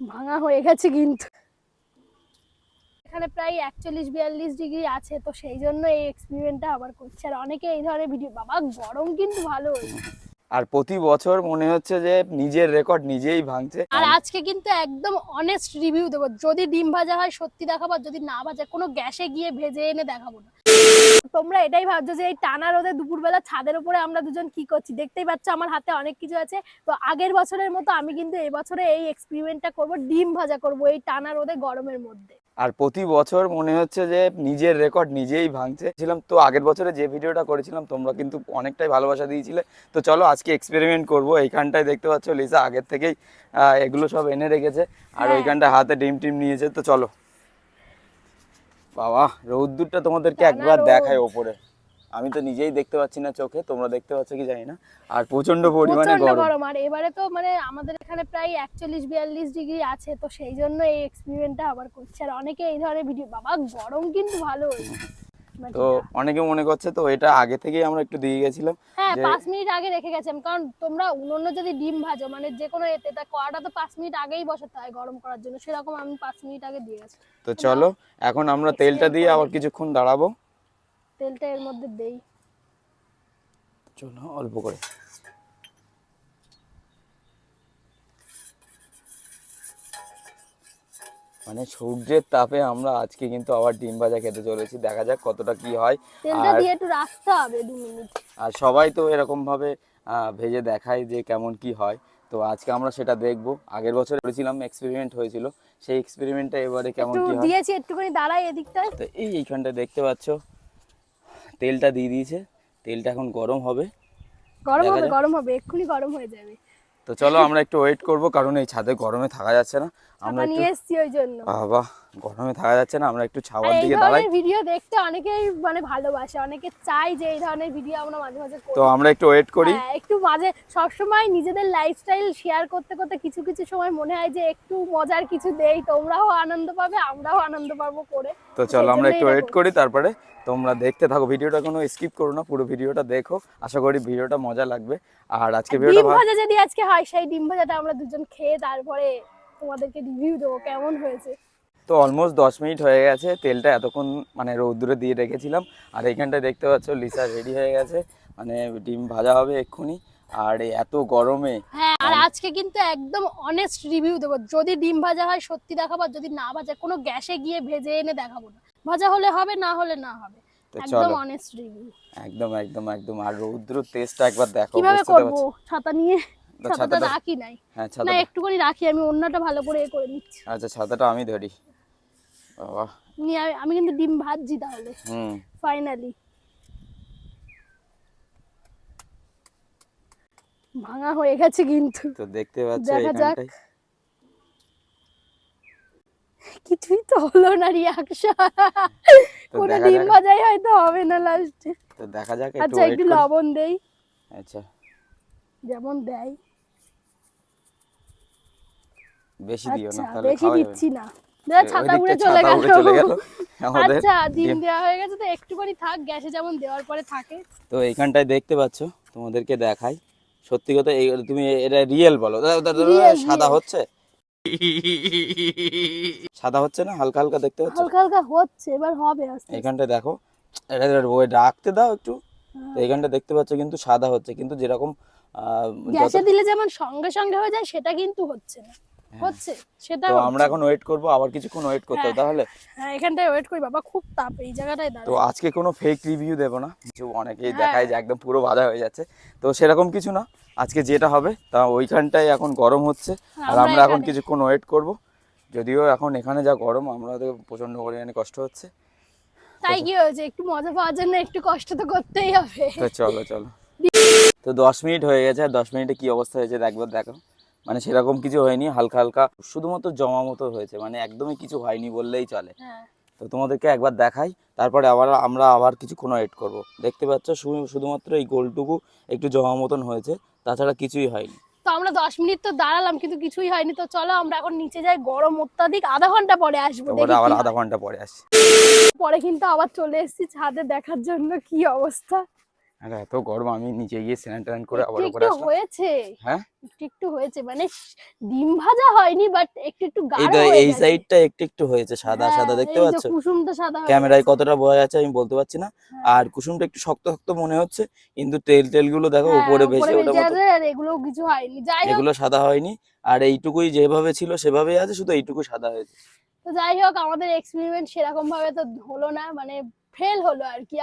ভাঙা হয়ে গেছে কিন্তু। এখানে প্রায় একচল্লিশ বিয়াল্লিশ ডিগ্রি আছে তো সেই জন্য এই এক্সপেরিমেন্টটা আবার করছে। আর অনেকে এই ধরনের ভিডিও বাবা গরম কিন্তু ভালো আর প্রতি বছর মনে হচ্ছে যে নিজের রেকর্ড নিজেই ভাঙছে। আর আজকে কিন্তু একদম অনেস্ট রিভিউ দেবো। যদি ডিম ভাজা হয় সত্যি দেখাবো যদি না ভাজা কোনো গ্যাসে গিয়ে ভেজে এনে দেখাবো না। তোমরা এটাই ভাবছ যে এই টানা রোদে দুপুরবেলা ছাদের উপরে আমরা দুজন কি করছি? দেখতেই পাচ্ছ আমার হাতে অনেক কিছু আছে। তো আগের বছরের মতো আমি কিন্তু এই বছরে এই এক্সপেরিমেন্টটা করব ডিম ভাজা করব এই টানা রোদে গরমের মধ্যে। আর প্রতি বছর মনে হচ্ছে যে নিজের রেকর্ড নিজেই ভাঙছে। ছিলাম তো আগের বছরে যে ভিডিওটা করেছিলাম তোমরা কিন্তু অনেকটাই ভালোবাসা দিয়েছিলে। তো চলো আজকে এক্সপেরিমেন্ট করব। এইখানটায় দেখতে পাচ্ছ লিসা আগের থেকেই এগুলো সব এনে রেখেছে। আর হ্যাঁ। ওইখানটায় হাতে ডিম টিম নিয়েছে। তো চলো। বাবা রৌদ্দুরটা তোমাদেরকে একবার দেখায় ওপরে। আমি তো নিজেই দেখতে পাচ্ছি না চোখে তোমরা দেখতে পাচ্ছ কি জানি না। আর প্রচণ্ড পরিমাণে গরম। আর এবারে তো মানে আমাদের এখানে প্রায় একচল্লিশ বিয়াল্লিশ ডিগ্রি আছে তো সেই জন্য এই এক্সপেরিমেন্টটা আবার করছে। আর অনেকে এই ধরনের ভিডিও বাবা গরম কিন্তু ভালো তো অনেকে মনে করছে তো এটা আগে থেকেই আমরা একটু দিয়ে গেছিলাম হ্যাঁ পাঁচ মিনিট আগে রেখে গেছিলাম কারণ তোমরা অন্য যদি ডিম ভাজো মানে যে কোনো এতে তা কড়াটা তো পাঁচ মিনিট আগেই বসাতে হয় গরম করার জন্য। সেরকম আমি পাঁচ মিনিট আগে দিয়ে গেছি। তো চলো এখন আমরা তেলটা দিয়ে আবার কিছুক্ষণ দাঁড়াবো। তেলটা এর মধ্যে দেই। চলো অল্প করে। মানে সূর্যের তাপে আমরা আজকে কিন্তু আবার ডিম ভাজা খেতে চলেছি। দেখা যাক কতটা কি হয়। তেলটা দিয়ে একটু রাখতে হবে দু মিনিট। আর সবাই তো এরকম ভাবে ভেজে দেখায় যে কেমন কি হয়। তো আজকে আমরা সেটা দেখব। আগের বছর করেছিলাম এক্সপেরিমেন্ট হয়েছিল। সেই এক্সপেরিমেন্টটা এবারে কেমন কি হয়? দিয়েছি একটুখানি দাঁড়াই এদিকটায়। তো এই এইখানটা দেখতে পাচ্ছ তেলটা দিয়ে দিয়েছে। তেলটা এখন গরম হবে। গরম হবে গরম হবে এক্ষুনি গরম হয়ে যাবে। তো চলো আমরা একটু ওয়েট করব কারণ এই ছাদে গরমে থাকা যাচ্ছে না। আমরা নিয়ে এসছি ওই জন্য। বাবা গরমে থাকা যাচ্ছে না আমরা একটু ছাওয়ার দিকে দাঁড়াই। ভিডিও দেখতে অনেকেই মানে ভালোবাসে অনেকে চাই যে এই ধরনের ভিডিও আমরা মাঝে মাঝে করি। তো আমরা একটু ওয়েট করি। হ্যাঁ, একটু মাঝে সবসময় নিজেদের লাইফস্টাইল শেয়ার করতে করতে কিছু কিছু সময় মনে হয় যে একটু মজার কিছু দেই তোমরাও আনন্দ পাবে আমরাও আনন্দ পাবো করে। তো চলো আমরা একটু ওয়েট করি তারপরে তোমরা দেখতে থাকো। ভিডিওটা কোনো স্কিপ করো না পুরো ভিডিওটা দেখো। আশা করি ভিডিওটা মজা লাগবে। আর আজকে ভিডিওটা ডিম ভাজা যদি আজকে হয় সেই ডিম ভাজাটা আমরা দুজন খেয়ে তারপরে তোমাদেরকে রিভিউ দেবো কেমন হয়েছে। তো অলমোস্ট দশ মিনিট হয়ে গেছে তেলটা এতক্ষণ মানে রৌদ্রে দিয়ে রেখেছিলাম। আর এইখানটায় দেখতে পাচ্ছ লিসা রেডি হয়ে গেছে। মানে ডিম ভাজা হবে এক্ষুনি। আর এত গরমে। হ্যাঁ আর আজকে কিন্তু একদম অনেস্ট রিভিউ দেবো। যদি ডিম ভাজা হয় সত্যি দেখাবো আর যদি না ভাজা কোনো গ্যাসে গিয়ে ভেজে এনে দেখাবো না। ভাজা হলে হবে না হলে না হবে। একদম অনেস্ট রিভিউ একদম একদম একদম। আর রৌদ্র টেস্টটা একবার দেখো কীভাবে করব? ছাতা নিয়ে ছাতাটা রাখি নাই। হ্যাঁ না একটুখানি রাখি আমি অন্যটা ভালো করে এ করে নিচ্ছি। আচ্ছা ছাতাটা আমি ধরি। বাবা নিয়ে আমি- আমি কিন্তু ডিম ভাজছি তাহলে। হুম। ফাইনালি ভাঙা হয়ে গেছে কিন্তু। তো দেখতে পাচ্ছ। এখানটায়। কিছুই তো হলো না রিয়াকশন কোনো ডিম ভাজাই হয়তো হবে না লাস্টে তো দেখা যাক একটু আচ্ছা একটু লবণ দেই। আচ্ছা। যেমন দেয়। বেশি দিও না আচ্ছা তাহলে বেশি দিচ্ছি না। ছাতা উড়ে চলে গেল। আচ্ছা ডিম। দেওয়া হয়ে গেছে তো একটুখানি থাক গ্যাসে যেমন দেওয়ার পরে থাকে। তো এইখানটায় দেখতে পাচ্ছ তোমাদেরকে দেখাই। সত্যি কথা তুমি এটা রিয়েল বলো। সাদা হচ্ছে? সাদা হচ্ছে না? হালকা হালকা দেখতে হচ্ছে? হালকা হালকা হচ্ছে এবার হবে আস্তে এখানটা দেখো এটা ওই রাখতে দাও একটু। হ্যাঁ। এইখানটা দেখতে পাচ্ছ কিন্তু সাদা হচ্ছে কিন্তু যেরকম গ্যাসে দিলে যেমন সঙ্গে সঙ্গে হয়ে যায় সেটা কিন্তু হচ্ছে না। হচ্ছে সেটা তো আমরা এখন ওয়েট করব আবার কিছুক্ষণ ওয়েট করতে হবে হ্যাঁ। তাহলে? হ্যাঁ এখানটায় ওয়েট করি বাবা খুব তাপ এই জায়গাটায় তো আজকে কোনো ফেক রিভিউ দেব না কিছু অনেকেই হ্যাঁ। দেখায় যে একদম পুরো ভাজা হয়ে যাচ্ছে। তো সেরকম কিছু না আজকে যেটা হবে তা ওইখানটায় এখন গরম হচ্ছে আর আমরা আমরা এখন কিছুক্ষণ ওয়েট করব। যদিও এখন এখানে যা গরম আমাদের প্রচণ্ড পরিমাণে কষ্ট হচ্ছে। তাই কি হয়েছে? একটু মজা পাওয়ার জন্য একটু কষ্ট তো করতেই হবে। তো চলো চলো। তো দশ মিনিট হয়ে গেছে আর দশ মিনিটে কি অবস্থা হয়েছে একবার দেখো মানে সেরকম কিছু হয়নি হালকা হালকা শুধুমাত্র জমা মতো হয়েছে মানে একদমই কিছু হয়নি বললেই চলে। হ্যাঁ। তো তোমাদেরকে একবার দেখাই তারপরে আবার আমরা আবার কিছুক্ষণ ওয়েট করব। দেখতে পাচ্ছ শুধুমাত্র এই গোলটুকু একটু জমা মতন হয়েছে তাছাড়া কিছুই হয়নি। তো আমরা দশ মিনিট তো দাঁড়ালাম কিন্তু কিছুই হয়নি। তো চলো আমরা এখন নিচে যাই গরম অত্যাধিক আধা ঘণ্টা পরে আসব আবার আধা ঘণ্টা পরে আসি পরে কিন্তু আবার চলে এসেছি ছাদে দেখার জন্য কি অবস্থা? আরে এত গরম আমি নিচে গিয়ে স্নান টান করে আবার উপরে আসলাম। হয়েছে। হ্যাঁ? একটু একটু হয়েছে মানে ডিম ভাজা হয়নি বাট একটু একটু গাঢ় হয়ে এই সাইডটা একটু একটু হয়েছে সাদা হ্যাঁ, সাদা দেখতে পাচ্ছ? কুসুমটা সাদা ক্যামেরায় কতটা বোঝা যাচ্ছে আমি বলতে পারছি না। হ্যাঁ। আর কুসুমটা একটু শক্ত শক্ত মনে হচ্ছে কিন্তু তেল টেলগুলো দেখো হ্যাঁ, উপরে ওঠা ভেজে মতো। আর এগুলো কিছু হয়নি। যাই এগুলো সাদা হয়নি আর এইটুকুই যেভাবে ছিল সেভাবেই আছে শুধু এইটুকু সাদা হয়েছে। তো যাই হোক আমাদের এক্সপেরিমেন্ট সেরকম ভাবে তো হলো না মানে ফেল হলো আর কি।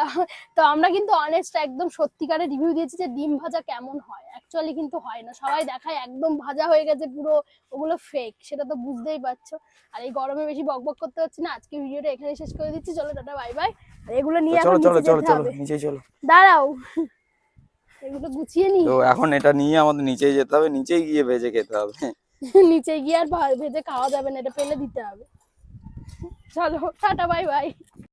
তো আমরা কিন্তু অনেস্ট একদম সত্যিকারের রিভিউ দিয়েছি যে ডিম ভাজা কেমন হয়। অ্যাকচুয়ালি কিন্তু হয় না। সবাই দেখায় একদম ভাজা হয়ে গেছে পুরো ওগুলো ফেক সেটা তো বুঝতেই পারছ। আর এই গরমে বেশি বকবক করতে হচ্ছে না। আজকে ভিডিওটা এখানে শেষ করে দিচ্ছি। চলো টাটা বাই বাই আর এগুলো নিয়ে চলো চলো চলো চলো নিচেই চলো। দাঁড়াও। এগুলো গুছিয়ে নি। তো এখন এটা নিয়ে আমাদের নিচেই যেতে হবে। নিচেই গিয়ে ভেজে খেতে হবে। নিচে গিয়ে আর ভেজে খাওয়া যাবে না। এটা ফেলে দিতে হবে। চলো টাটা বাই বাই